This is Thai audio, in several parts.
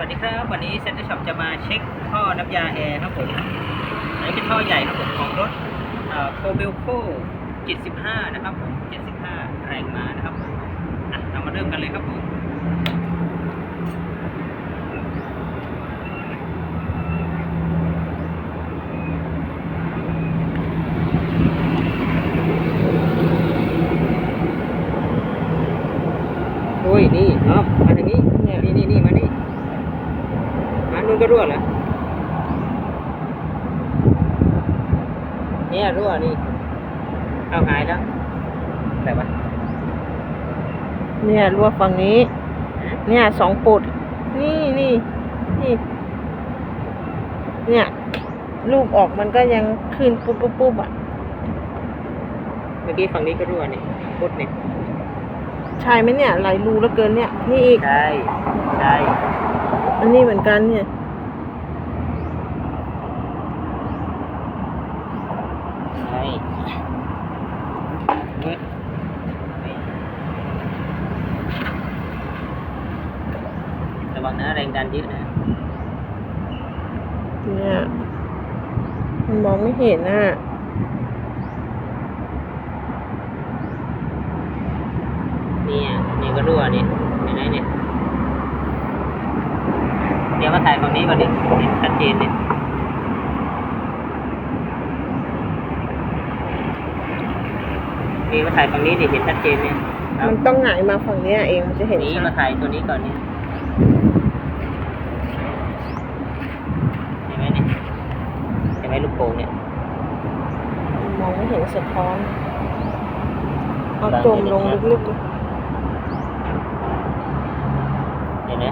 วัสดีครับ วันนี้เซ็นเตอร์ช็อปจะมาเช็คท่อน้ำยาแอร์ครับผมอันนี้เป็นท่อใหญ่ครับผมของรถโคเบลโค75 นะครับผม 75 แรงม้านะครับผมอะเรามาเริ่มกันเลยครับผมโอ้ย นี่อ๋อมาทางนี้ ก็รั่วเหรอเนี่ยรั่วนี่ เอาหายแล้วแต่ว่าเนี่ยรั่วฝั่งนี้ เนี่ยสองปุด นี่นี่นี่ เนี่ยลูกออกมันก็ยังขึ้นปุ๊บปุ๊บปุ๊บอะ เมื่อกี้ฝั่งนี้ก็รั่วนี่พุดนี่ใช่ไหมเนี่ยไหลรูแล้วเกินเนี่ย นี่อีก ใช่ ใช่ อันนี้เหมือนกันเนี่ย ใช่เฮ้ยระวังนะแรงดัน เยอะนะเนี่ยมันมองไม่เห็นอะเนี่ยเนี่ยก็รั่วนี่เห็นไหมเนี่ยเดี๋ยวมาถ่ายฝั่งนี้ก่อนดิเห็นชัดเจนเนี่ยนี่มาถ่ายฝั่งนี้ดิเห็นชัดเจนเนี่ยครับมันต้องหงายมาฝั่งเนี้ยเองมันจะเห็นนี่ชัมาดถ่ายตัวนี้ก่อนเนี่ยเห็นไหมเนี่ยเห็น ไหมลูกโป่งเนี่ยมันมองไม่เห็นสะท้อนเอาจมลงลึกๆเลยเห็นไหม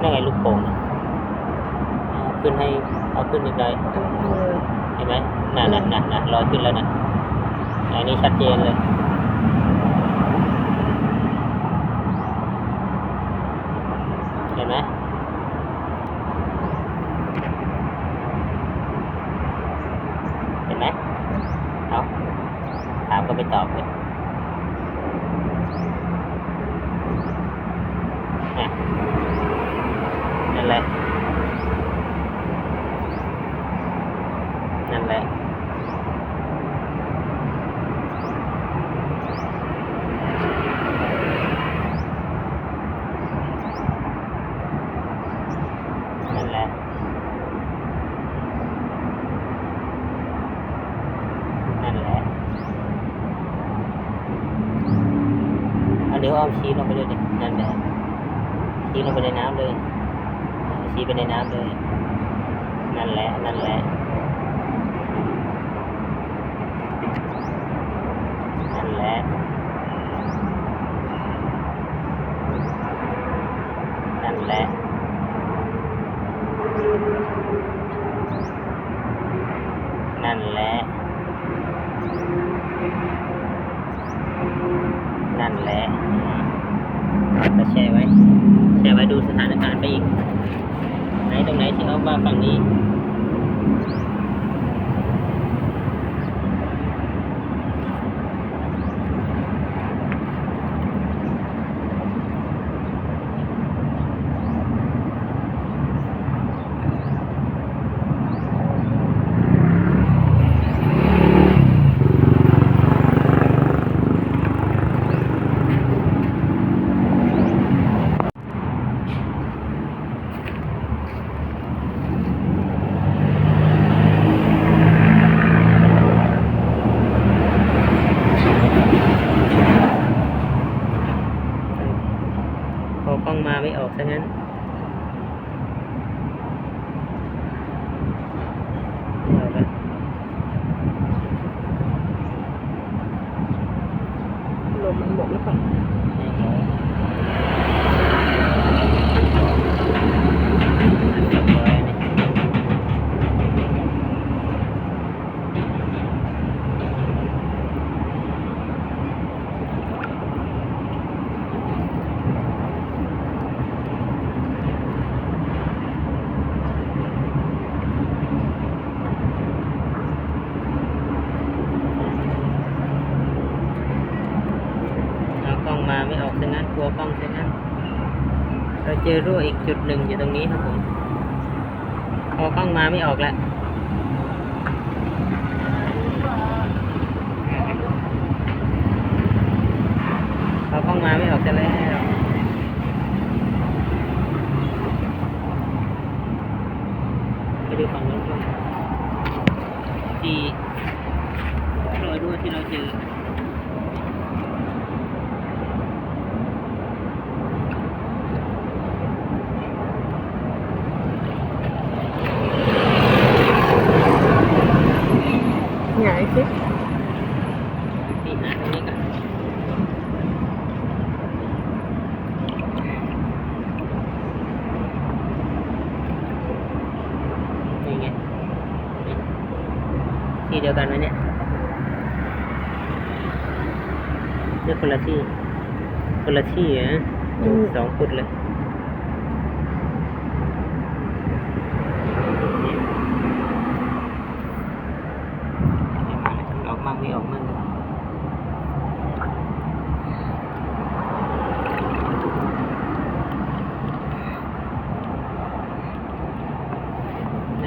นั่นไงลูกโป่งน่ะเอาขึ้นให้เอาขึ้นอีกเลยเออเห็นไหมน่ะน่ะน่ะน่ะลอยขึ้นแล้วนะอันนี้ชัดเจนเลย เห็นไหมเห็นไหมเอาถามก็ไม่ตอบเลยน่ะ นั่นแหละ นั่นแหละ นั่นแหละ นั่นแหละ เอาเดี๋ยวเอาชี้ลงไปเลยดินั่นแหละ ชี้ลงไปในน้ำเลย ชี้ไปในน้ำเลย นั่นแหละ นั่นแหละนั่นแหละนั่นแหละนั่นแหละนั่นแหละก็แช่ไว้ แต่ไว้ดูสถานการณ์ไปอีกไหนตรงไหนที่เอามาฝั่งนี้ พอกล้องมาไม่ออกซะงั้น เอาละ ลมมันหมดหรือเปล่า ไม่เอาเรียบร้อยเนี่ยเอาไม่ออกเส้นนั้นกลัวกล้องเส้นนั้นเราเจอรั่วอีกจุดหนึ่งอยู่ตรงนี้ครับผมพอกล้องมาไม่ออกแล้วพอกล้องมาไม่ออกจะแล้วไปดูฝั่งโน้นก่อนที่รอยรั่วที่เราเจอ งายสิที่หาตรงนี้ก่อนนี่ไงนี่ที่เดียวกันไหมเนี่ยเรียกคนละที่คนละที่เหรอะสองฟุตเลยออกมั่งไม่ออกมั่งน่า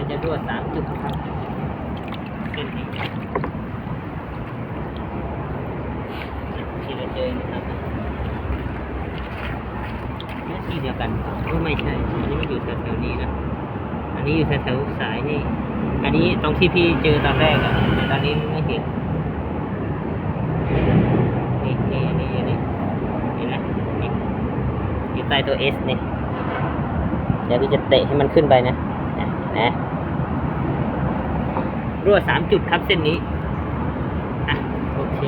จะรั่วสามจุดครับเส้นนี้ที่เราเจอนะครับนี่ที่เดียวกันก็ไม่ใช่ อันนี้มันอยู่แถวๆนี้นะ อันนี้อยู่แถวๆสายนี่ อันนี้ตรงที่พี่เจอตอนแรกอะแต่ตอนนี้ไม่เห็นนี่นี่นนี้อันนี้เห็นไหมนี่อยู่ใต้ตัว S นี่เดี๋ยวพี่จะเตะให้มันขึ้นไปนะนะ รั่วสามจุดครับเส้นนี้ อะ โอเค